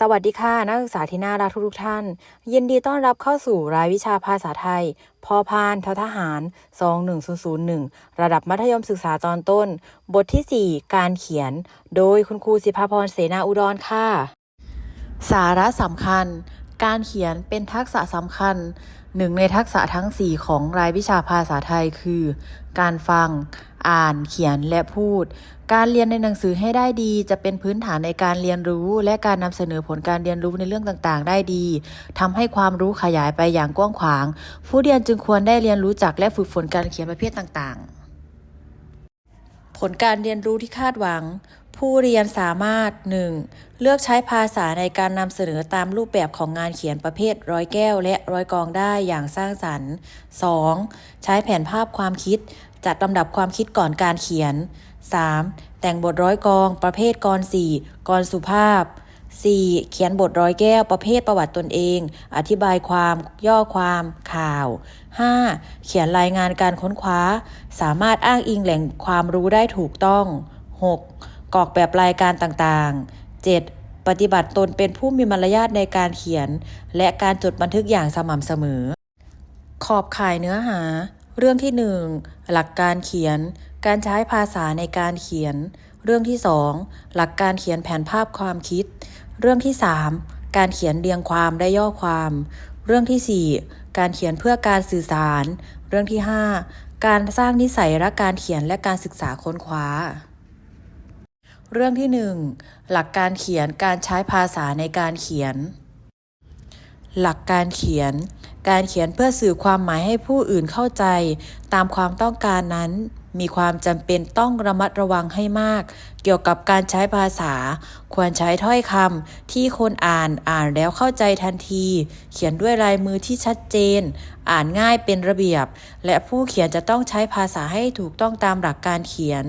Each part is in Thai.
สวัสดีค่ะนักศึกษาที่น่ารักทุกท่าน ยินดีต้อนรับเข้าสู่รายวิชาภาษาไทย พอพานททหาร 21001 ระดับมัธยมศึกษาตอนต้น บทที่ 4 การเขียน โดยคุณครูสิภาพรเสนาอุดรค่ะ สาระสำคัญ การเขียนเป็นทักษะสำคัญหนึ่งในทักษะทั้ง 4 ของรายวิชาภาษาไทยคือ การฟัง อ่านเขียนและพูด การเรียนในหนังสือให้ได้ดี จะเป็นพื้นฐานในการเรียนรู้ และการนำเสนอผลการเรียนรู้ในเรื่องต่างๆ ได้ดีทำให้ความรู้ขยายไปอย่างกว้างขวาง ผู้เรียนจึงควรได้เรียนรู้จักและฝึกฝนการเขียนประเภทต่างๆผลการเรียนรู้ที่คาดหวัง ผู้เรียนสามารถ 1. เลือกใช้ภาษาในการนำเสนอตามรูปแบบของงานเขียนประเภทร้อยแก้วและร้อยกองได้อย่างสร้างสรรค์ 2. ใช้แผนภาพความคิด จัดลำดับความคิดก่อนการเขียน 3. แต่งบทร้อยกอง ประเภทกรสี่กรสุภาพ 4. เขียนบทร้อยแก้วประเภทประวัติตนเอง อธิบายความย่อความข่าว 5. เขียนรายงานการค้นคว้า สามารถอ้างอิงแหล่งความรู้ได้ถูกต้อง 6. กรอกแบบรายการต่างๆ 7. ปฏิบัติตนเป็นผู้มีมารยาทในการเขียน และการจดบันทึกอย่างสม่ำเสมอ ขอบข่ายเนื้อหา เรื่องที่ 1 หลักการเขียน การใช้ภาษาในการเขียน เรื่องที่ 2 หลักการเขียนแผนภาพความคิด เรื่องที่ 3 การเขียนเรียงความและย่อความ เรื่องที่ 4 การเขียนเพื่อการสื่อสาร เรื่องที่ 5 การสร้างนิสัยรักการเขียนและการศึกษาค้นคว้า เรื่องที่ 1 หลักการเขียนการใช้ภาษาในการเขียน หลักการเขียน การเขียนเพื่อสื่อความหมายให้ผู้อื่นเข้าใจ ตามความต้องการนั้น มีความจำเป็นต้องระมัดระวังให้มาก เกี่ยวกับการใช้ภาษา ควรใช้ถ้อยคำที่คนอ่านอ่านแล้วเข้าใจทันที เขียนด้วยลายมือที่ชัดเจน อ่านง่ายเป็นระเบียบ และผู้เขียนจะต้องใช้ภาษาให้ถูกต้องตามหลักการเขียน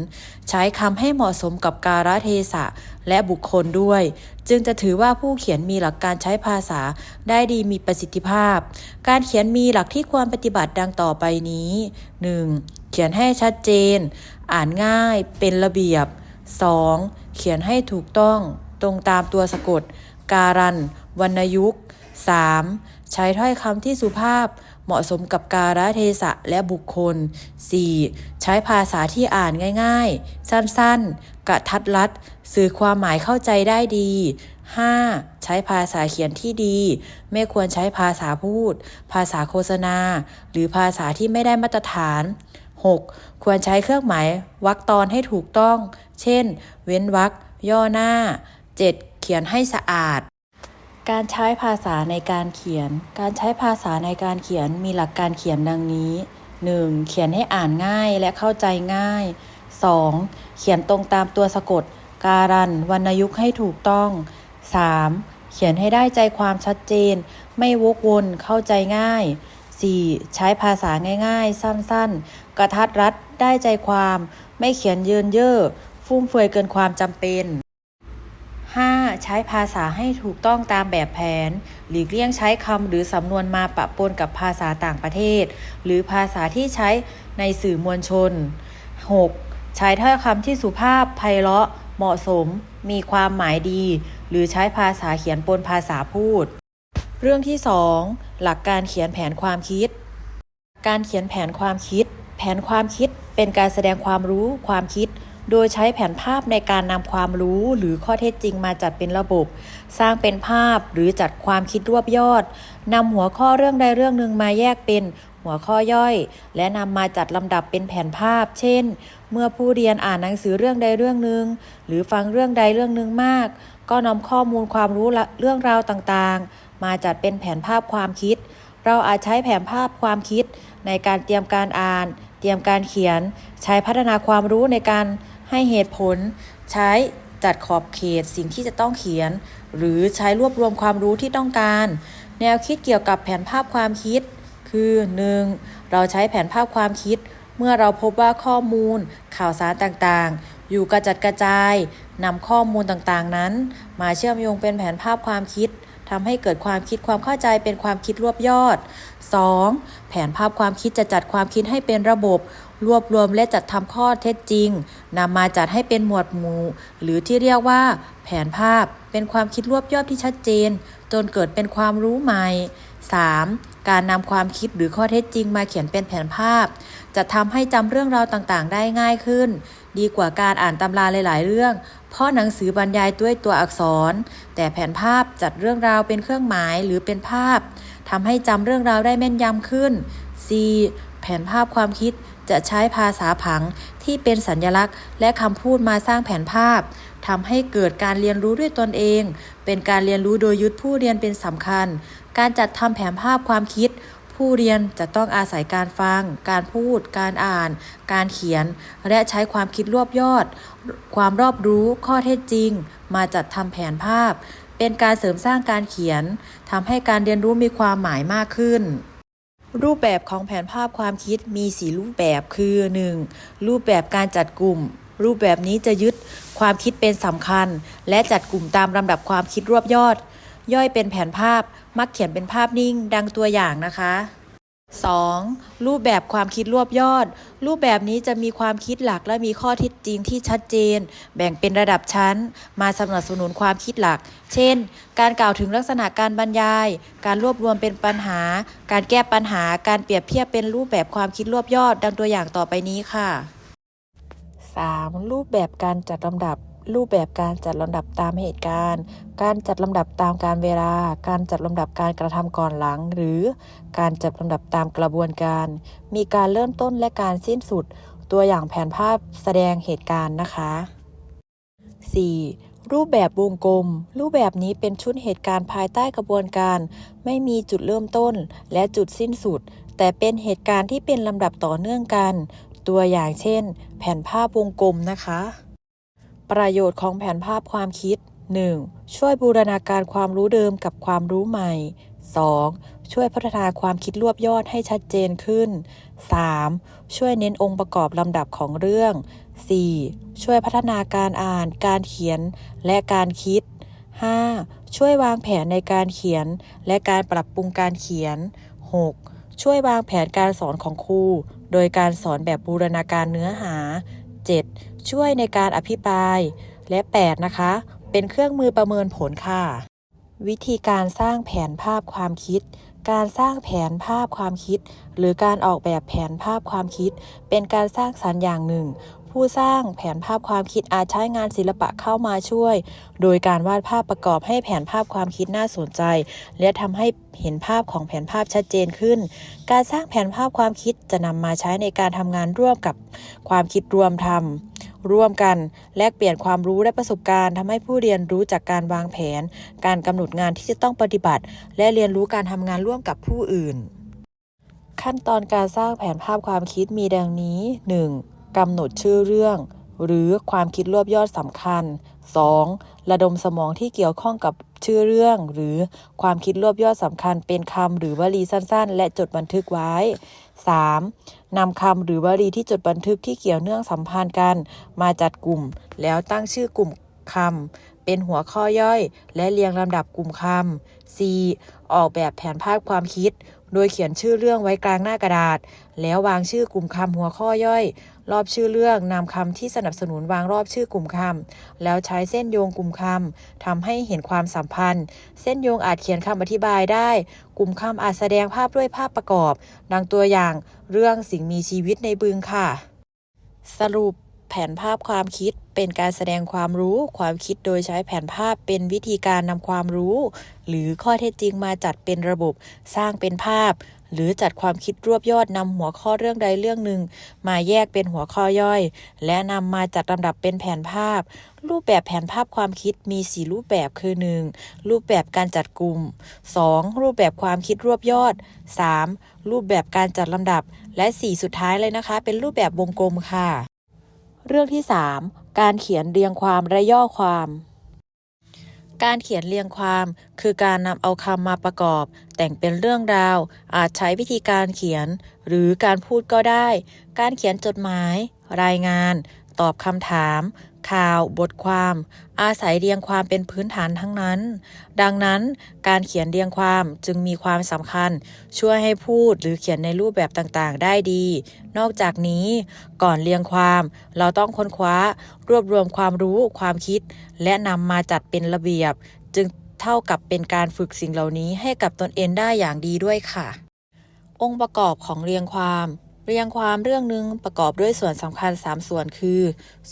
ใช้คำให้เหมาะสมกับกาลเทศะและบุคคลด้วย จึงจะถือว่าผู้เขียนมีหลักการใช้ภาษาได้ดีมีประสิทธิภาพ การเขียนมีหลักที่ควรปฏิบัติดังต่อไปนี้ 1. เขียนให้ชัดเจน อ่านง่าย เป็นระเบียบ 2. เขียนให้ถูกต้อง ตรงตามตัวสะกด การัน วรรณยุกต์ 3. ใช้ถ้อยคำที่สุภาพ เหมาะสมกับกาลเทศะและบุคคล 4. ใช้ภาษาที่อ่านง่ายๆ สั้นๆ กระทัดรัด สื่อความหมายเข้าใจได้ดี 5. ใช้ภาษาเขียนที่ดี ไม่ควรใช้ภาษาพูด ภาษาโฆษณา หรือภาษาที่ไม่ได้มาตรฐาน 6. ควรใช้เครื่องหมายวรรคตอนให้ถูกต้อง เช่น เว้นวรรคย่อหน้า 7. เขียนให้สะอาด การใช้ภาษาในการเขียน การใช้ภาษาในการเขียนมีหลักการเขียนดังนี้ 1. เขียนให้อ่านง่ายและเข้าใจง่าย 2. เขียนตรงตามตัวสะกด การันวรรณยุกต์ให้ถูกต้อง 3. เขียนให้ได้ใจความชัดเจน ไม่วกวนเข้าใจง่าย 4. ใช้ภาษาง่าย ๆ สั้นๆ กระทัดรัดได้ใจความ ไม่เขียนเยินเย่อฟุ่มเฟือยเกินความจำเป็น 5. ใช้ภาษาให้ถูกต้องตามแบบแผน หลีกเลี่ยงใช้คำหรือสำนวนมาปะปนกับภาษาต่างประเทศ หรือภาษาที่ใช้ในสื่อมวลชน 6. ใช้ถ้อยคำที่สุภาพไพเราะ เหมาะสม มีความหมายดี หรือใช้ภาษาเขียนปนภาษาพูด เรื่องที่ 2 หลักการเขียนแผนความคิด การเขียนแผนความคิด ผนความคิดเป็นการแสดงความรู้ความคิด โดยใช้แผนภาพในการนำความรู้หรือข้อเท็จจริงมาจัดเป็นระบบ สร้างเป็นภาพหรือจัดความคิดรวบยอดนำหัวข้อเรื่องใดเรื่องหนึ่งมาแยกเป็นหัวข้อย่อย และนำมาจัดลำดับเป็นแผนภาพ เช่น เมื่อผู้เรียนอ่านหนังสือเรื่องใดเรื่องหนึ่งหรือฟังเรื่องใดเรื่องหนึ่งมาก ก็นำข้อมูลความรู้เรื่องราวต่างๆ มาจัดเป็นแผนภาพความคิด เราอาจใช้แผนภาพความคิดในการเตรียมการอ่าน เตรียมการเขียน ใช้พัฒนาความรู้ในการให้เหตุผล ใช้จัดขอบเขตสิ่งที่จะต้องเขียน หรือใช้รวบรวมความรู้ที่ต้องการ แนวคิดเกี่ยวกับแผนภาพความคิด คือ 1. เราใช้แผนภาพความคิด เมื่อเราพบว่าข้อมูล ข่าวสารต่างๆ อยู่กระจัดกระจายนำข้อมูลต่างๆนั้น มาเชื่อมโยงเป็นแผนภาพความคิด ทำให้เกิดความคิดความเข้าใจเป็นความคิดรวบยอด 2. แผนภาพความคิดจะจัดความคิดให้เป็นระบบ รวบรวมและจัดทำข้อเท็จจริงนำมาจัดให้เป็นหมวดหมู่ หรือที่เรียกว่า แผนภาพเป็นความคิดรวบยอดที่ชัดเจน จนเกิดเป็นความรู้ใหม่ 3. การนำความคิดหรือข้อเท็จจริงมาเขียนเป็นแผนภาพ จะทำให้จำเรื่องราวต่างๆ ได้ง่ายขึ้น ดีกว่าการอ่านตำราหลาย ๆ เรื่อง เพราะหนังสือบรรยายด้วยตัวอักษร แต่แผนภาพจัดเรื่องราวเป็นเครื่องหมายหรือเป็นภาพทำให้จำเรื่องราวได้แม่นยำขึ้น C แผนภาพความคิดจะใช้ภาษาผังที่เป็นสัญญลักษณ์ และคำพูดมาสร้างแผนภาพทำให้เกิดการเรียนรู้ด้วยตนเอง เป็นการเรียนรู้โดยยึดผู้เรียนเป็นสำคัญ การจัดทำแผนภาพความคิด ผู้เรียนจะต้องอาศัยการฟัง การพูด การอ่าน การเขียน และใช้ความคิดรวบยอด ความรอบรู้ข้อเท็จจริง มาจัดทำแผนภาพ เป็นการเสริมสร้างการเขียนทำให้การเรียนรู้มีความหมายมากขึ้นรูปแบบของแผนภาพความคิดมี 4 รูปแบบคือ 1. รูปแบบการจัดกลุ่ม รูปแบบนี้จะยึดความคิดเป็นสำคัญ และจัดกลุ่มตามลำดับความคิดรวบยอด ย่อยเป็นแผนภาพมักเขียนเป็นภาพนิ่งดังตัวอย่างนะคะ 2. รูปแบบความคิดรวบยอด รูปแบบนี้จะมีความคิดหลักและมีข้อเท็จจริงที่ชัดเจน แบ่งเป็นระดับชั้น มาสนับสนุนความคิดหลัก เช่น การกล่าวถึงลักษณะการบรรยาย การรวบรวมเป็นปัญหา การแก้ปัญหา การเปรียบเทียบเป็นรูปแบบความคิดรวบยอด ดังตัวอย่างต่อไปนี้ค่ะ 3. รูปแบบการจัดลำดับ รูปแบบการจัดลำดับตามเหตุการณ์ การจัดลำดับตามการเวลา การจัดลำดับการกระทำก่อนหลัง หรือการจัดลำดับตามกระบวนการ มีการเริ่มต้นและการสิ้นสุด ตัวอย่างแผนภาพแสดงเหตุการณ์นะคะ 4. รูปแบบวงกลม รูปแบบนี้เป็นชุดเหตุการณ์ภายใต้กระบวนการ ไม่มีจุดเริ่มต้นและจุดสิ้นสุด แต่เป็นเหตุการณ์ที่เป็นลำดับต่อเนื่องกัน ตัวอย่างเช่น แผนภาพวงกลมนะคะ ประโยชน์ของแผนภาพความคิด 1. ช่วยบูรณาการความรู้เดิมกับความรู้ใหม่ 2. ช่วยพัฒนาความคิดรวบยอดให้ชัดเจนขึ้น 3. ช่วยเน้นองค์ประกอบลำดับของเรื่อง 4. ช่วยพัฒนาการอ่าน การเขียน และการคิด 5. ช่วยวางแผนในการเขียน และการปรับปรุงการเขียน 6. ช่วยวางแผนการสอนของครู โดยการสอนแบบบูรณาการเนื้อหา 7. ช่วยในการอภิปราย และ 8 นะคะ เป็นเครื่องมือประเมินผลค่ะ วิธีการสร้างแผนภาพความคิด การสร้างแผนภาพความคิด หรือการออกแบบแผนภาพความคิด เป็นการสร้างสรรค์อย่างหนึ่ง ผู้สร้างแผนภาพความคิดอาจใช้งานศิลปะเข้ามาช่วย โดยการวาดภาพประกอบให้แผนภาพความคิดน่าสนใจ และทำให้เห็นภาพของแผนภาพชัดเจนขึ้น การสร้างแผนภาพความคิดจะนำมาใช้ในการทำงานร่วมกับความคิดรวมทำ ร่วมกันแลกเปลี่ยนความรู้และประสบการณ์ทำให้ผู้เรียนรู้จากการวางแผน การกำหนดงานที่จะต้องปฏิบัติ และเรียนรู้การทำงานร่วมกับผู้อื่น ขั้นตอนการสร้างแผนภาพความคิดมีดังนี้ 1. กำหนดชื่อเรื่อง หรือความคิดรวบยอดสำคัญ 2. ระดมสมองที่เกี่ยวข้องกับชื่อเรื่อง หรือความคิดรวบยอดสำคัญเป็นคำหรือวลีสั้นๆ และจดบันทึกไว้ 3. นำคำหรือวลีที่จดบันทึกที่เกี่ยวเนื่องสัมพันธ์กัน มาจัดกลุ่ม แล้วตั้งชื่อกลุ่มคำเป็นหัวข้อย่อย และเรียงลำดับกลุ่มคำ c ออกแบบแผนภาพความคิด โดยเขียนชื่อเรื่องไว้กลางหน้ากระดาษ แล้ววางชื่อกลุ่มคำหัวข้อย่อย รอบชื่อเรื่องนำคำที่สนับสนุนวางรอบชื่อกลุ่มคำแล้วใช้เส้นโยงกลุ่มคำทำให้เห็นความสัมพันธ์ เส้นโยงอาจเขียนคำอธิบายได้ กลุ่มคำอาจแสดงภาพด้วยภาพประกอบ ดังตัวอย่างเรื่องสิ่งมีชีวิตในบึงค่ะ สรุป แผนภาพความคิด เป็นการแสดงความรู้ความคิดโดยใช้แผนภาพเป็นวิธีการนำความรู้ หรือข้อเท็จจริงมาจัดเป็นระบบ สร้างเป็นภาพ หรือจัดความคิดรวบยอดนำหัวข้อเรื่องใดเรื่องหนึ่ง มาแยกเป็นหัวข้อย่อย และนำมาจัดลำดับเป็นแผนภาพ รูปแบบแผนภาพความคิดมี 4 รูปแบบคือ 1. รูปแบบการจัดกลุ่ม 2. รูปแบบความคิดรวบยอด 3. รูปแบบการจัดลำดับ และ 4 สุดท้ายเลยนะคะ เป็นรูปแบบวงกลมค่ะ เรื่องที่ 3 การเขียนเรียงความและย่อความ การเขียนเรียงความ คือการนำเอาคำมาประกอบ แต่งเป็นเรื่องราว อาจใช้วิธีการเขียน หรือการพูดก็ได้ การเขียนจดหมาย รายงาน ตอบคำถาม ข่าว บทความ อาศัยเรียงความเป็นพื้นฐานทั้งนั้น ดังนั้นการเขียนเรียงความจึงมีความสำคัญ ช่วยให้พูดหรือเขียนในรูปแบบต่างๆ ได้ดี นอกจากนี้ก่อนเรียงความ เราต้องค้นคว้า รวบรวมความรู้ความคิด และนำมาจัดเป็นระเบียบ จึงเท่ากับเป็นการฝึกสิ่งเหล่านี้ให้กับตนเองได้อย่างดีด้วยค่ะ องค์ประกอบของเรียงความ เรียงความเรื่องหนึ่งประกอบด้วยส่วนสำคัญ 3 ส่วนคือ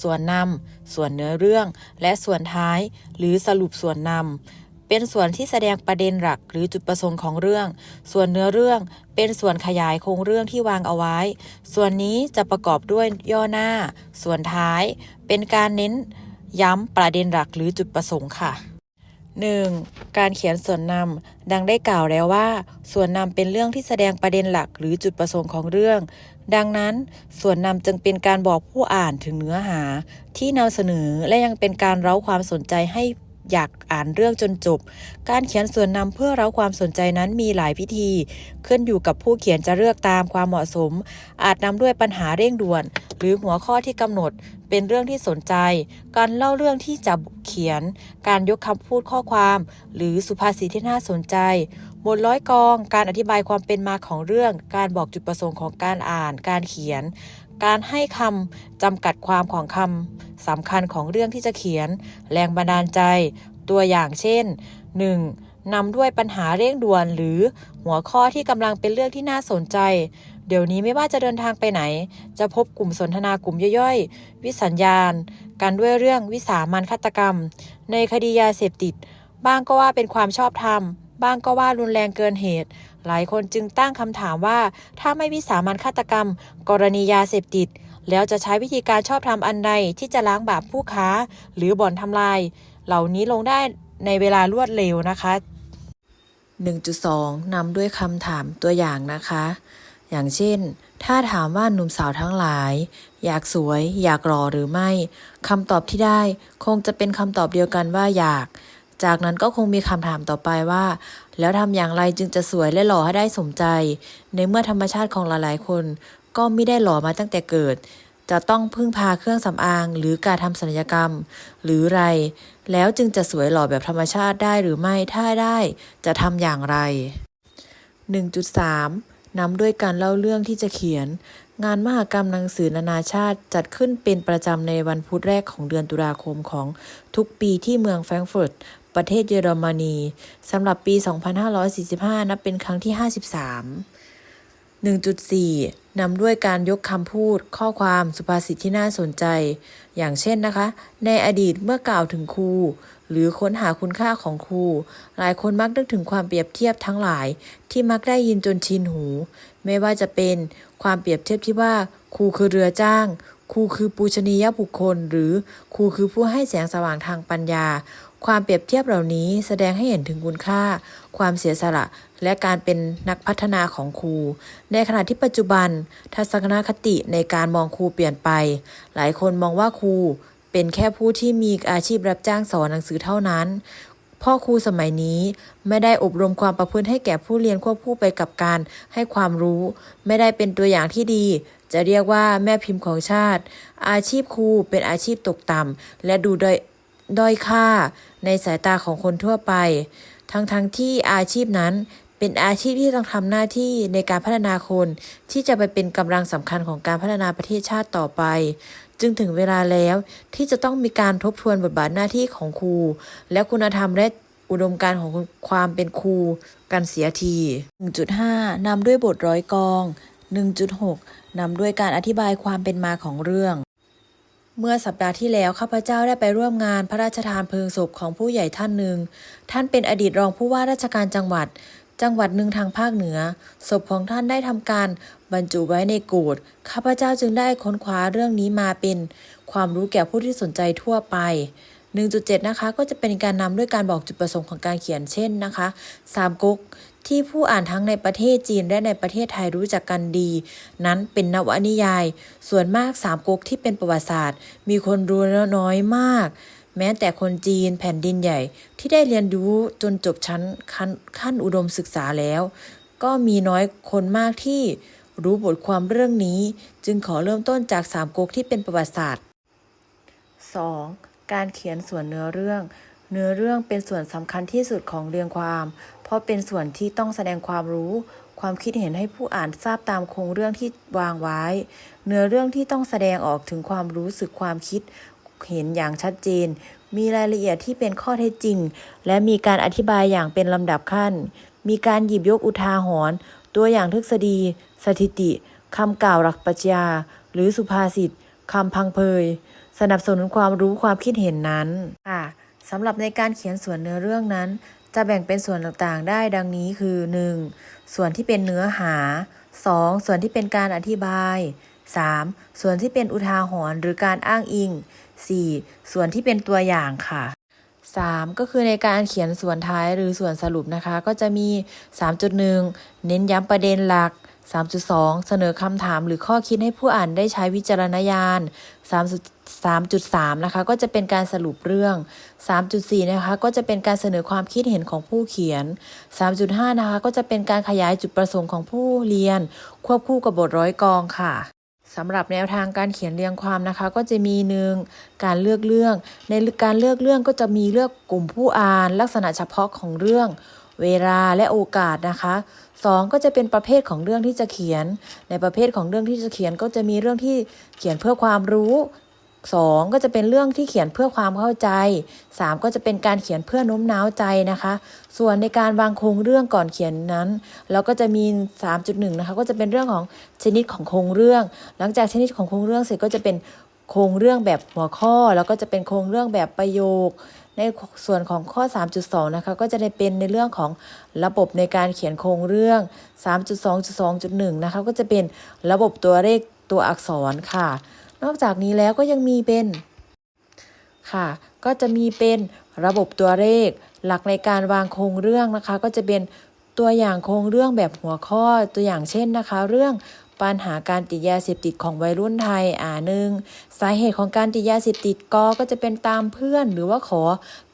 ส่วนนำส่วนเนื้อเรื่อง และส่วนท้าย หรือสรุปส่วนนำเป็นส่วนที่แสดงประเด็นหลักหรือจุดประสงค์ของเรื่อง ส่วนเนื้อเรื่อง เป็นส่วนขยายโครงเรื่องที่วางเอาไว้ ส่วนนี้จะประกอบด้วยย่อหน้า ส่วนท้าย เป็นการเน้นย้ำประเด็นหลักหรือจุดประสงค์ค่ะ 1. การเขียนส่วนนำ ดังได้กล่าวแล้วว่า ส่วนนำเป็นเรื่องที่แสดงประเด็นหลักหรือจุดประสงค์ของเรื่อง ดังนั้น ส่วนนำจึงเป็นการบอกผู้อ่านถึงเนื้อหาที่นำเสนอและยังเป็นการเร้าความสนใจให้ อยากอ่านเรื่องจนจบ การเขียนส่วนนำเพื่อเร้าความสนใจนั้นมีหลายพิธี ขึ้นอยู่กับผู้เขียนจะเลือกตามความเหมาะสม อาจนำด้วยปัญหาเร่งด่วน หรือหัวข้อที่กำหนด เป็นเรื่องที่สนใจ การเล่าเรื่องที่จะเขียน การยกคำพูดข้อความ หรือสุภาษิตที่น่าสนใจบทร้อยกอง การอธิบายความเป็นมาของเรื่อง การบอกจุดประสงค์ของการอ่าน การเขียน การให้คำจำกัดความของคำสำคัญของเรื่องที่จะเขียน แรงบันดาลใจ ตัวอย่างเช่น 1. นำด้วยปัญหาเร่งด่วนหรือหัวข้อที่กำลังเป็นเรื่องที่น่าสนใจ เดี๋ยวนี้ไม่ว่าจะเดินทางไปไหน จะพบกลุ่มสนทนากลุ่มย่อยๆ วิสัญญาณการด้วยเรื่องวิสามันฆาตกรรม ในคดียาเสพติด บ้างก็ว่าเป็นความชอบธรรม บ้างก็ว่ารุนแรงเกินเหตุ หลายคนจึงตั้งคำถามว่า ถ้าไม่วิสามันฆาตกรรม กรณียาเสพติด แล้วจะใช้วิธีการชอบธรรมอันใดที่จะล้างบาปผู้ค้า หรือบ่อนทำลาย เหล่านี้ลงได้ในเวลารวดเร็วนะคะ 1.2 นำด้วยคำถามตัวอย่างนะคะ อย่างเช่น ถ้าถามว่าหนุ่มสาวทั้งหลาย อยากสวย อยากหล่อหรือไม่คำตอบที่ได้ คงจะเป็นคำตอบเดียวกันว่าอยาก จากนั้นก็คงมีคำถามต่อไปว่า แล้วทำอย่างไรจึงจะสวยและหล่อให้ได้สมใจ ในเมื่อธรรมชาติของหลายๆ คน ก็ไม่ได้หล่อมาตั้งแต่เกิด จะต้องพึ่งพาเครื่องสำอาง หรือการทำศัลยกรรม หรือไร แล้วจึงจะสวยหล่อแบบธรรมชาติได้หรือไม่ถ้าได้จะทำอย่างไร 1.3นำด้วยการเล่าเรื่องที่จะเขียน งานมหกรรมหนังสือนานาชาติจัดขึ้นเป็นประจำในวันพุธแรกของเดือนตุลาคมของทุกปีที่เมืองแฟรงก์เฟิร์ต ประเทศเยอรมนีสำหรับปี 2545 นับเป็นครั้งที่ 53 1.4 นำด้วยการยกคำพูด ข้อความสุภาษิตที่น่าสนใจ อย่างเช่นนะคะ ในอดีตเมื่อกล่าวถึงครู หรือค้นหาคุณค่าของครู หลายคนมักนึกถึงความเปรียบเทียบทั้งหลาย ที่มักได้ยินจนชินหู ไม่ว่าจะเป็นความเปรียบเทียบที่ว่า ครูคือเรือจ้างครูคือปูชนียบุคคล หรือครูคือผู้ให้แสงสว่างทางปัญญา ความเปรียบเทียบเหล่านี้แสดงให้เห็นถึงคุณค่า ความเสียสละ และการเป็นนักพัฒนาของครู ในขณะที่ปัจจุบัน ทัศนคติในการมองครูเปลี่ยนไป หลายคนมองว่าครูเป็นแค่ผู้ที่มีอาชีพรับจ้างสอนหนังสือเท่านั้น พ่อครูสมัยนี้ไม่ได้อบรมความประพฤติให้แก่ผู้เรียนควบคู่ไปกับการให้ความรู้ ไม่ได้เป็นตัวอย่างที่ดี จะเรียกว่าแม่พิมพ์ของชาติ อาชีพครูเป็นอาชีพตกต่ำและดูด้อย ด้อยค่า ในสายตาของคนทั่วไป ทั้งๆทที่อาชีพนั้นเป็นอาชีพที่ต้องทำหน้าที่ในการพัฒนาคนที่จะไปเป็นกำลังสำคัญของการพัฒนาประเทศชาติต่อไป จึงถึงเวลาแล้วที่จะต้องมีการทบทวนบทบาทหน้าที่ของครู และคุณธรรมและอุดมการของความเป็นครูกันเสียที 1.5 นำด้วยบทร้อยกอง 1.6 นำด้วยการอธิบายความเป็นมาของเรื่อง เมื่อสัปดาห์ที่แล้วข้าพเจ้าได้ไปร่วมงานพระราชทานเพลิงศพของผู้ใหญ่ท่านหนึ่ง ท่านเป็นอดีตรองผู้ว่าราชการจังหวัด จังหวัดหนึ่งทางภาคเหนือ ศพของท่านได้ทำการบรรจุไว้ในโกดข้าพเจ้าจึงได้ค้นคว้าเรื่องนี้มาเป็น ความรู้แก่ผู้ที่สนใจทั่วไป 1.7 นะคะ ก็จะเป็นการนำด้วยการบอกจุดประสงค์ของการเขียนเช่นนะคะสามก๊กที่ผู้อ่านทั้งในประเทศจีนและในประเทศไทยรู้จักกันดี นั้นเป็นนวนิยาย ส่วนมากสามก๊กที่เป็นประวัติศาสตร์ มีคนรู้น้อยมาก แม้แต่คนจีนแผ่นดินใหญ่ ที่ได้เรียนรู้จนจบชั้นขั้นขั้นอุดมศึกษาแล้ว ก็มีน้อยคนมากที่รู้บทความเรื่องนี้ จึงขอเริ่มต้นจากสามก๊กที่เป็นประวัติศาสตร์ 2. การเขียนส่วนเนื้อเรื่อง เนื้อเรื่องเป็นส่วนสำคัญที่สุดของเรียงความ เพราะเป็นส่วนที่ต้องแสดงความรู้ ความคิดเห็นให้ผู้อ่านทราบตามโครงเรื่องที่วางไว้ เนื้อเรื่องที่ต้องแสดงออกถึงความรู้สึกความคิดเห็นอย่างชัดเจน มีรายละเอียดที่เป็นข้อเท็จจริง และมีการอธิบายอย่างเป็นลำดับขั้น มีการหยิบยกอุทาหรณ์ ตัวอย่างทฤษฎี สถิติ คำกล่าวหลักปรัชญา หรือสุภาษิต คำพังเพย สนับสนุนความรู้ความคิดเห็นนั้นค่ะสำหรับในการเขียนส่วนเนื้อเรื่องนั้น จะแบ่งเป็นส่วนต่างๆ ได้ดังนี้คือ 1. ส่วนที่เป็นเนื้อหา 2. ส่วนที่เป็นการอธิบาย 3. ส่วนที่เป็นอุทาหรณ์หรือการอ้างอิง 4. ส่วนที่เป็นตัวอย่างค่ะ 3. ก็คือในการเขียนส่วนท้ายหรือส่วนสรุปนะคะ ก็จะมี 3.1 เน้นย้ำประเด็นหลัก 3.2 เสนอคำถามหรือข้อคิดให้ผู้อ่านได้ใช้วิจารณญาณ3.3 นะคะ ก็จะเป็นการสรุปเรื่อง 3.4 นะคะ ก็จะเป็นการเสนอความคิดเห็นของผู้เขียน 3.5 นะคะ ก็จะเป็นการขยายจุดประสงค์ของผู้เรียน ควบคู่กับบทร้อยกองค่ะสำหรับแนวทางการเขียนเรียงความนะคะ ก็จะมีหนึ่งการเลือกเรื่อง ในการเลือกเรื่องก็จะมีเลือกกลุ่มผู้อ่าน ลักษณะเฉพาะของเรื่อง เวลาและโอกาสนะคะสองก็จะเป็นประเภทของเรื่องที่จะเขียน ในประเภทของเรื่องที่จะเขียนก็จะมีเรื่องที่เขียนเพื่อความรู้สองก็จะเป็นเรื่องที่เขียนเพื่อความเข้าใจสามก็จะเป็นการเขียนเพื่อโน้มน้าวใจนะคะ ส่วนในการวางโครงเรื่องก่อนเขียนนั้น เราก็จะมี 3.1นะคะก็จะเป็นเรื่องของชนิดของโครงเรื่อง หลังจากชนิดของโครงเรื่องเสร็จก็จะเป็นโครงเรื่องแบบหัวข้อ แล้วก็จะเป็นโครงเรื่องแบบประโยค ในส่วนของข้อ 3.2 นะคะ ก็จะได้เป็นในเรื่องของระบบในการเขียนโครงเรื่อง 3.2.2.1 นะคะ ก็จะเป็นระบบตัวเลขตัวอักษรค่ะ นอกจากนี้แล้วก็ยังมีเป็นค่ะ ก็จะมีเป็นระบบตัวเลข หลักในการวางโครงเรื่องนะคะ ก็จะเป็นตัวอย่างโครงเรื่องแบบหัวข้อตัวอย่างเช่นนะคะ เรื่อง ปัญหาการติดยาเสพติดของวัยรุ่นไทยอ่าหนึ่งสาเหตุของการติดยาเสพติดกก็จะเป็นตามเพื่อน หรือว่าขอ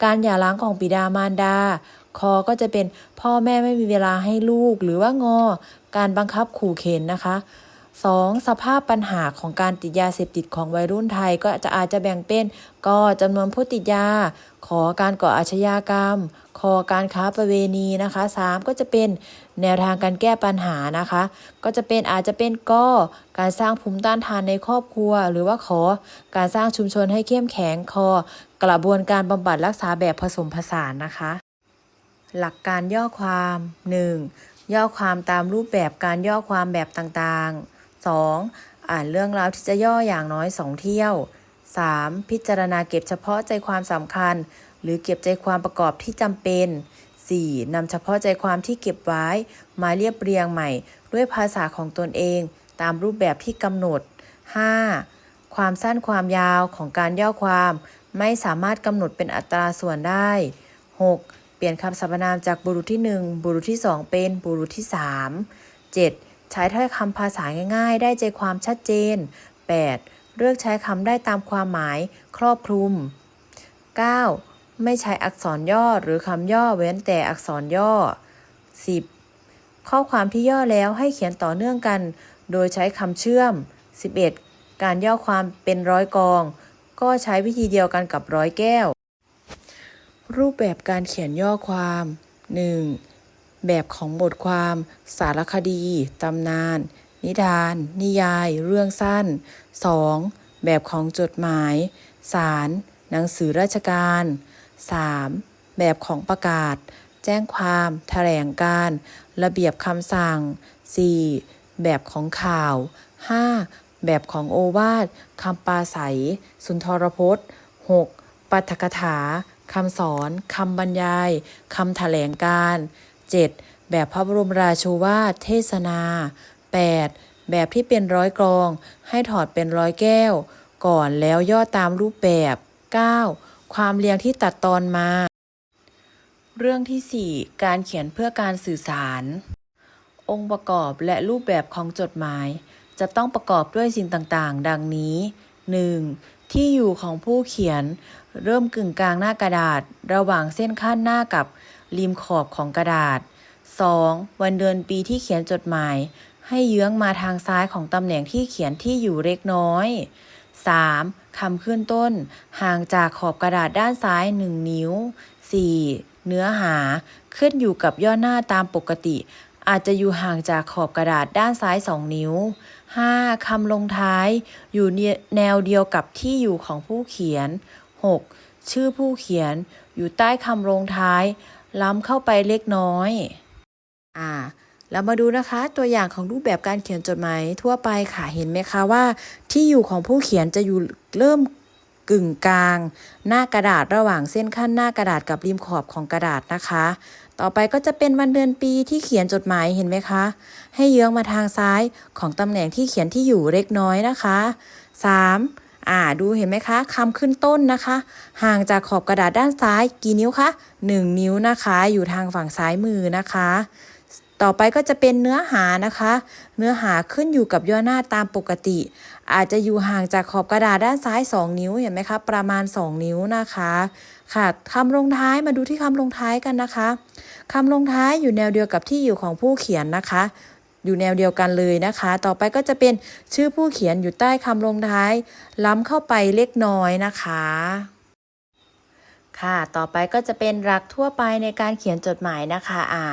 การหย่าร้างของบิดามารดาคอก็จะเป็นพ่อแม่ไม่มีเวลาให้ลูกหรือว่างอ การบังคับขู่เข็นนะคะ 2. สภาพปัญหาของการติดยาเสพติดของวัยรุ่นไทยก็จะอาจจะแบ่งเป็นกจำนวนผู้ติดยา ขอการก่ออาชญากรรมคอการค้าประเวณีนะคะ 3. ก็จะเป็น แนวทางการแก้ปัญหานะคะ ก็จะเป็นอาจจะเป็นก็การสร้างภูมิต้านทานในครอบครัว หรือว่าขอการสร้างชุมชนให้เข้มแข็งคอ กระบวนการบำบัดรักษาแบบผสมผสานนะคะ หลักการย่อความ 1. ย่อความตามรูปแบบการย่อความแบบต่างๆ 2. อ่านเรื่องราวที่จะย่ออย่างน้อย 2 เที่ยว 3. พิจารณาเก็บเฉพาะใจความสำคัญ หรือเก็บใจความประกอบที่จำเป็น 4. นำเฉพาะใจความที่เก็บไว้ มาเรียบเรียงใหม่ ด้วยภาษาของตนเอง ตามรูปแบบที่กำหนด 5. ความสั้นความยาวของการย่อความ ไม่สามารถกำหนดเป็นอัตราส่วนได้ 6. เปลี่ยนคำสรรพนามจากบุรุษที่ 1 บุรุษที่ 2 เป็นบุรุษที่ 3 7. ใช้ถ้อยคำภาษาง่าย ๆ ได้ใจความชัดเจน 8. เลือกใช้คำได้ตามความหมาย ครอบคลุม 9. ไม่ใช้อักษรย่อหรือคำย่อเว้นแต่อักษรย่อ 10. ข้อความที่ย่อแล้วให้เขียนต่อเนื่องกัน โดยใช้คำเชื่อม 11. การย่อความเป็นร้อยกอง ก็ใช้วิธีเดียวกันกับร้อยแก้ว รูปแบบการเขียนย่อความ 1. แบบของบทความ สารคดี ตำนาน นิทาน นิยาย เรื่องสั้น 2. แบบของจดหมาย สาร หนังสือราชการ 3. แบบของประกาศ แจ้งความ แถลงการ ระเบียบคำสั่ง 4. แบบของข่าว 5. แบบของโอวาทคำปราศัย สุนทรพจน์ 6. ปาฐกถาคำสอนคำบรรยายคำแถลงการ 7. แบบพระบรมราโชวาทเทศนา 8. แบบที่เป็นร้อยกรอง ให้ถอดเป็นร้อยแก้ว ก่อนแล้วย่อตามรูปแบบ 9. ความเรียงที่ตัดตอนมา เรื่องที่ 4 การเขียนเพื่อการสื่อสาร องค์ประกอบและรูปแบบของจดหมาย จะต้องประกอบด้วยสิ่งต่างๆ ดังนี้ 1. ที่อยู่ของผู้เขียน เริ่มกึ่งกลางหน้ากระดาษ ระหว่างเส้นขั้นหน้ากับริมขอบของกระดาษ 2. วันเดือนปีที่เขียนจดหมาย ให้เยื้องมาทางซ้ายของตำแหน่งที่เขียนที่อยู่เล็กน้อย 3. คำขึ้นต้น ห่างจากขอบกระดาษด้านซ้าย 1 นิ้ว 4. เนื้อหาขึ้นอยู่กับย่อหน้าตามปกติ อาจจะอยู่ห่างจากขอบกระดาษด้านซ้าย 2 นิ้ว 5. คำลงท้าย อยู่แนวเดียวกับที่อยู่ของผู้เขียน 6. ชื่อผู้เขียน อยู่ใต้คำลงท้าย ล้ำเข้าไปเล็กน้อย อ่า เรามาดูนะคะตัวอย่างของรูปแบบการเขียนจดหมายทั่วไปค่ะเห็นไหมคะว่า ที่อยู่ของผู้เขียนจะอยู่เริ่มกึ่งกลาง หน้ากระดาษระหว่างเส้นขั้นหน้ากระดาษกับริมขอบของกระดาษนะคะ ต่อไปก็จะเป็นวันเดือนปีที่เขียนจดหมายเห็นไหมคะ ให้เยื้องมาทางซ้ายของตำแหน่งที่เขียนที่อยู่เล็กน้อยนะคะ 3. อ่าดูเห็นไหมคะคำขึ้นต้นนะคะ ห่างจากขอบกระดาษด้านซ้ายกี่นิ้วคะ 1 นิ้วนะคะ อยู่ทางฝั่งซ้ายมือนะคะ ต่อไปก็จะเป็นเนื้อหานะคะ เนื้อหาขึ้นอยู่กับย่อหน้าตามปกติ อาจจะอยู่ห่างจากขอบกระดาษด้านซ้าย 2 นิ้วเห็นไหมคะประมาณ 2 นิ้วนะคะ ค่ะคำลงท้ายมาดูที่คำลงท้ายกันนะคะคำลงท้ายอยู่แนวเดียวกับที่อยู่ของผู้เขียนนะคะ อยู่แนวเดียวกันเลยนะคะ ต่อไปก็จะเป็นชื่อผู้เขียนอยู่ใต้คำลงท้าย ล้ำเข้าไปเล็กน้อยนะคะค่ะ ต่อไปก็จะเป็นหลักทั่วไปในการเขียนจดหมายนะคะ อ่า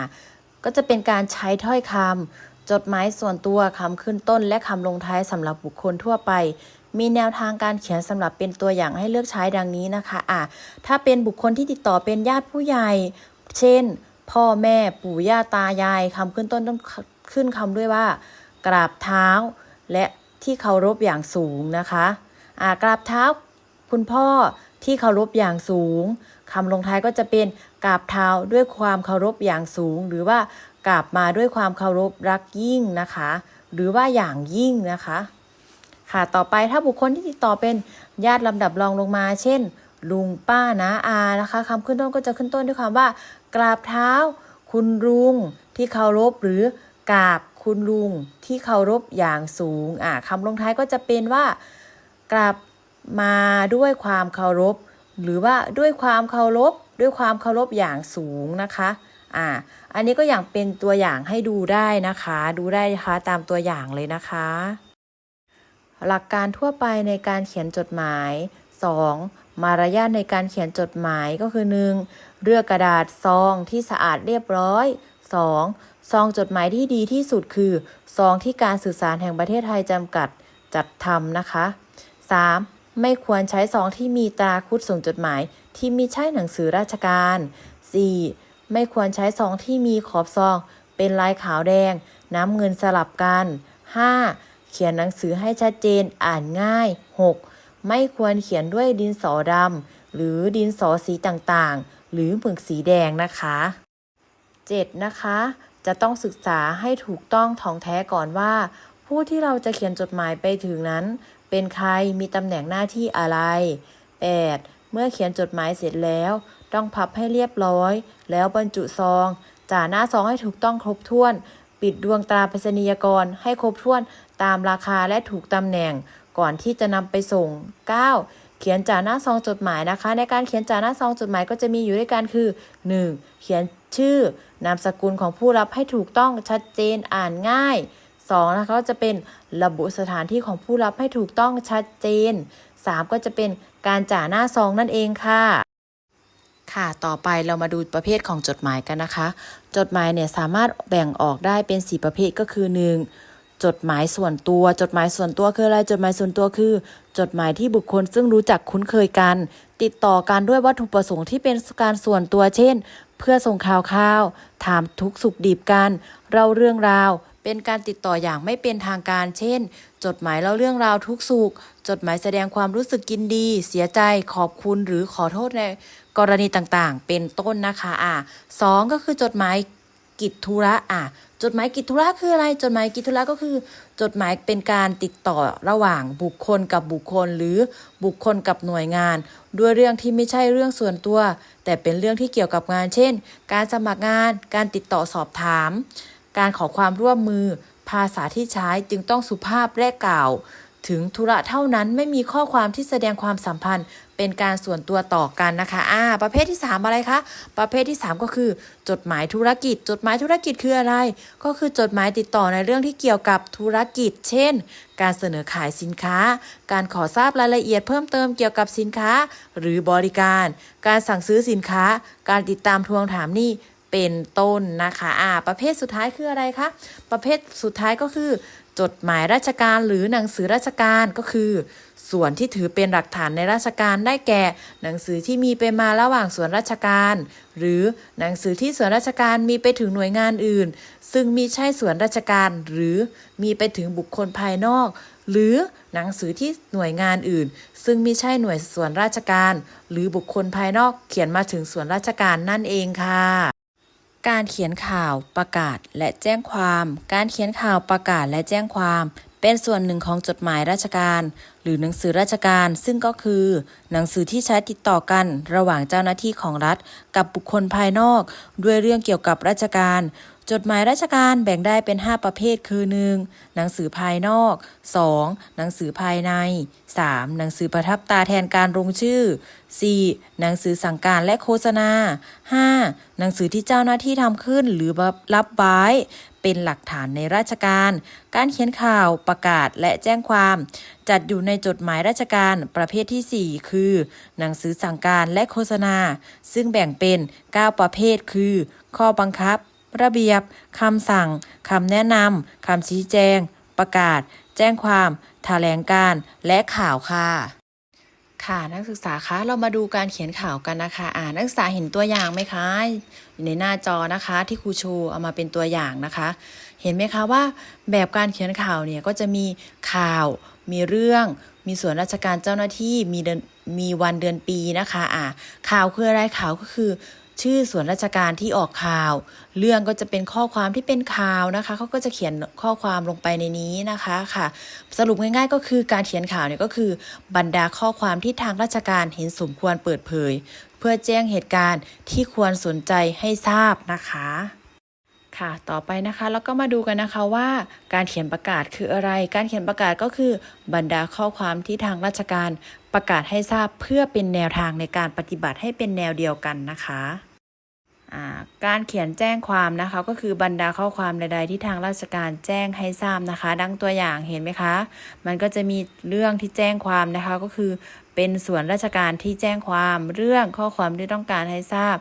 ก็จะเป็นการใช้ถ้อยคำจดหมายส่วนตัวคำขึ้นต้น และคำลงท้ายสำหรับบุคคลทั่วไป มีแนวทางการเขียนสำหรับเป็นตัวอย่างให้เลือกใช้ดังนี้นะคะอะถ้าเป็นบุคคลที่ติดต่อเป็นญาติผู้ใหญ่ เช่น พ่อแม่ปู่ย่าตายายคำขึ้นต้นต้องขึ้นคำด้วยว่า กราบเท้า และที่เคารพอย่างสูงนะคะอ่ากราบเท้าคุณพ่อที่เคารพอย่างสูงคำลงท้ายก็จะเป็น กราบเท้าด้วยความเคารพอย่างสูง หรือว่ากราบมาด้วยความเคารพรักยิ่งนะคะ หรือว่าอย่างยิ่งนะคะ ค่ะต่อไปถ้าบุคคลที่ติดต่อเป็นญาติลำดับรองลงมา เช่น ลุงป้านาอานะคะคำขึ้นต้นก็จะขึ้นต้นด้วยคำว่า กราบเท้า คุณลุงที่เคารพหรือกราบคุณลุงที่เคารพอย่างสูงอ่าคำลงท้ายก็จะเป็นว่ากราบมาด้วยความเคารพ หรือว่าด้วยความเคารพ ด้วยความเคารพอย่างสูงนะคะอ่าอันนี้ก็อย่างเป็นตัวอย่างให้ดูได้นะคะ ดูได้นะคะตามตัวอย่างเลยนะคะ หลักการทั่วไปในการเขียนจดหมาย 2. มารยาทในการเขียนจดหมายก็คือ 1. เลือกกระดาษซองที่สะอาดเรียบร้อย 2. ซองจดหมายที่ดีที่สุดคือ ซองที่การสื่อสารแห่งประเทศไทยจำกัดจัดทำนะคะ 3. ไม่ควรใช้ซองที่มีตราคุดส่งจดหมาย ที่มีใช่หนังสือราชการ 4. ไม่ควรใช้ซองที่มีขอบซอง เป็นลายขาวแดง น้ำเงินสลับกัน 5. เขียนหนังสือให้ชัดเจนอ่านง่าย 6. ไม่ควรเขียนด้วยดินสอดำหรือดินสอสีต่างๆ หรือหมึกสีแดงนะคะ 7. นะคะ จะต้องศึกษาให้ถูกต้องท่องแท้ก่อนว่า ผู้ที่เราจะเขียนจดหมายไปถึงนั้น เป็นใครมีตำแหน่งหน้าที่อะไร 8. เมื่อเขียนจดหมายเสร็จแล้ว ต้องพับให้เรียบร้อย แล้วบรรจุซอง จ่าหน้าซองให้ถูกต้องครบถ้วน ปิดดวงตราไปรษณียกรให้ครบถ้วนตามราคาและถูกตำแหน่ง ก่อนที่จะนำไปส่ง 9. เขียนจ่าหน้าซองจดหมายนะคะ ในการเขียนจ่าหน้าซองจดหมายก็จะมีอยู่ด้วยกันคือ 1. เขียนชื่อนามสกุลของผู้รับให้ถูกต้องชัดเจนอ่านง่าย 2. นะคะก็จะเป็นระบุสถานที่ของผู้รับให้ถูกต้องชัดเจน 3. ก็จะเป็น การจ่าหน้าซองนั่นเองค่ะ ค่ะต่อไปเรามาดูประเภทของจดหมายกันนะคะ จดหมายเนี่ยสามารถแบ่งออกได้เป็น 4 ประเภทก็คือ 1. จดหมายส่วนตัว จดหมายส่วนตัวคืออะไร จดหมายส่วนตัวคือ จดหมายที่บุคคลซึ่งรู้จักคุ้นเคยกัน ติดต่อกันด้วยวัตถุประสงค์ที่เป็นการส่วนตัว เช่น เพื่อส่งข่าวข่าว ถามทุกสุขดิบกันเล่าเรื่องราว เป็นการติดต่ออย่างไม่เป็นทางการ เช่น จดหมายเล่าเรื่องราวทุกสุข จดหมายแสดงความรู้สึกยินดี เสียใจขอบคุณหรือขอโทษในกรณีต่างๆ เป็นต้นนะคะอะสองก็คือจดหมายกิจธุระอะจดหมายกิจธุระคืออะไร จดหมายกิจธุระก็คือ จดหมายเป็นการติดต่อระหว่างบุคคลกับบุคคล หรือบุคคลกับหน่วยงาน ด้วยเรื่องที่ไม่ใช่เรื่องส่วนตัว แต่เป็นเรื่องที่เกี่ยวกับงาน เช่น การสมัครงาน การติดต่อสอบถาม การขอความร่วมมือ ภาษาที่ใช้จึงต้องสุภาพและกล่าว ถึงธุระเท่านั้นไม่มีข้อความที่แสดงความสัมพันธ์ เป็นการส่วนตัวต่อกันนะคะอ่าประเภทที่ 3 อะไรคะ ประเภทที่ 3 ก็คือ จดหมายธุรกิจ จดหมายธุรกิจคืออะไร ก็คือจดหมายติดต่อในเรื่องที่เกี่ยวกับธุรกิจ เช่น การเสนอขายสินค้า การขอทราบรายละเอียดเพิ่มเติมเกี่ยวกับสินค้า หรือบริการ การสั่งซื้อสินค้า การติดตามทวงถามหนี้เป็นต้นนะคะ อ่า ประเภทสุดท้ายคืออะไรคะ ประเภทสุดท้ายก็คือ จดหมายราชการหรือหนังสือราชการก็คือ ส่วนที่ถือเป็นหลักฐานในราชการได้แก่ หนังสือที่มีไปมาระหว่างส่วนราชการ หรือหนังสือที่ส่วนราชการมีไปถึงหน่วยงานอื่น ซึ่งมีใช่ส่วนราชการ หรือมีไปถึงบุคคลภายนอก หรือหนังสือที่หน่วยงานอื่น ซึ่งม่ใช่หน่วยส่วนราชการ หรือบุคคลภายนอกเขียนมาถึงส่วนราชการนั่นเองค่ะ การเขียนข่าวประกาศและแจ้งความ การเขียนข่าวประกาศและแจ้งความ เป็นส่วนหนึ่งของจดหมายราชการ หรือหนังสือราชการ ซึ่งก็คือ หนังสือที่ใช้ติดต่อกันระหว่างเจ้าหน้าที่ของรัฐ กับบุคคลภายนอก ด้วยเรื่องเกี่ยวกับราชการ จดหมายราชการแบ่งได้เป็น 5 ประเภทคือ 1. หนังสือภายนอก 2. หนังสือภายใน 3. หนังสือประทับตาแทนการลงชื่อ 4. หนังสือสั่งการและโฆษณา 5. หนังสือที่เจ้าหน้าที่ทำขึ้นหรือรับไว้เป็นหลักฐานในราชการ การเขียนข่าวประกาศและแจ้งความ จัดอยู่ในจดหมายราชการประเภทที่ 4 คือ หนังสือสั่งการและโฆษณา ซึ่งแบ่งเป็น 9 ประเภทคือ ข้อบังคับ ระเบียบคำสั่งคำแนะนำคำชี้แจง ประกาศ แจ้งความแถลงการและข่าวค่ะค่ะนักศึกษาคะเรามาดูการเขียนข่าวกันนะคะ อ่านักศึกษาเห็นตัวอย่างไหมคะอยู่ในหน้าจอนะคะที่ครูโชว์เอามาเป็นตัวอย่างนะคะ เห็นไหมคะว่าแบบการเขียนข่าวเนี่ยก็จะมีข่าว มีเรื่อง มีส่วนราชการเจ้าหน้าที่มีเดือนมีวันเดือนปีนะคะ อ่าข่าวคืออะไรข่าวก็คือ ชื่อส่วนราชการที่ออกข่าว เรื่องก็จะเป็นข้อความที่เป็นข่าวนะคะเขาก็จะเขียนข้อความลงไปในนี้นะคะค่ะ สรุปง่ายๆ ก็คือการเขียนข่าวเนี่ยก็คือบรรดาข้อความที่ทางราชการเห็นสมควรเปิดเผย เพื่อแจ้งเหตุการณ์ที่ควรสนใจให้ทราบนะคะค่ะ ต่อไปนะคะแล้วก็มาดูกันนะคะว่าการเขียนประกาศคืออะไร การเขียนประกาศก็คือบรรดาข้อความที่ทางราชการประกาศให้ทราบเพื่อเป็นแนวทางในการปฏิบัติให้เป็นแนวเดียวกันนะคะ การเขียนแจ้งความนะคะ ก็คือบรรดาข้อความใด ๆ ที่ทางราชการแจ้งให้ทราบนะคะ ดังตัวอย่างเห็นไหมคะ มันก็จะมีเรื่องที่แจ้งความนะคะ ก็คือเป็นส่วนราชการที่แจ้งความเรื่องข้อความที่ต้องการให้ทราบ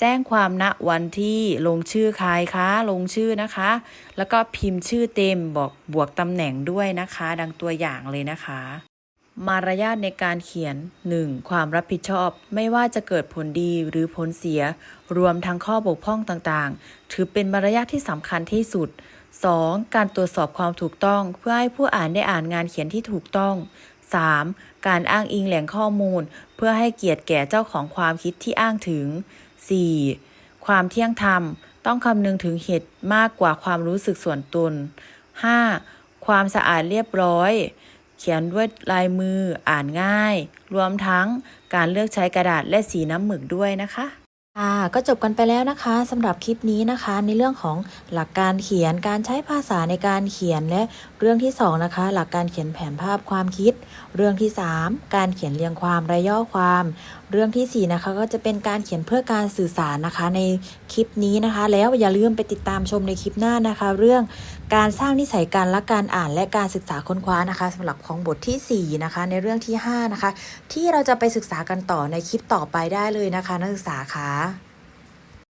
แจ้งความณวันที่ลงชื่อใครคะลงชื่อนะคะ แล้วก็พิมพ์ชื่อเต็มบอกบวกตำแหน่งด้วยนะคะ ดังตัวอย่างเลยนะคะ มารยาทในการเขียน 1. ความรับผิดชอบไม่ว่าจะเกิดผลดีหรือผลเสีย รวมทั้งข้อบกพร่องต่างๆ ถือเป็นมารยาทที่สำคัญที่สุด 2. การตรวจสอบความถูกต้องเพื่อให้ผู้อ่านได้อ่านงานเขียนที่ถูกต้อง 3. การอ้างอิงแหล่งข้อมูล เพื่อให้เกียรติแก่เจ้าของความคิดที่อ้างถึง 4. ความเที่ยงธรรม ต้องคำนึงถึงเหตุมากกว่าความรู้สึกส่วนตน 5. ความสะอาดเรียบร้อย เขียนด้วยลายมืออ่านง่าย รวมทั้งการเลือกใช้กระดาษและสีน้ำหมึกด้วยนะคะค่ะก็จบกันไปแล้วนะคะสำหรับคลิปนี้นะคะ ในเรื่องของหลักการเขียนการใช้ภาษาในการเขียนและ เรื่องที่สองนะคะ หลักการเขียนแผนภาพความคิด เรื่องที่สามการเขียนเรียงความรายย่อความ เรื่องที่สี่นะคะ ก็จะเป็นการเขียนเพื่อการสื่อสารนะคะในคลิปนี้นะคะ แล้วอย่าลืมไปติดตามชมในคลิปหน้านะคะ เรื่องการสร้างนิสัยการละการอ่านและการศึกษาค้นคว้านะคะสำหรับของบทที่สี่นะคะ ในเรื่องที่ห้านะคะ ที่เราจะไปศึกษากันต่อในคลิปต่อไปได้เลยนะคะ นักศึกษาค่ะ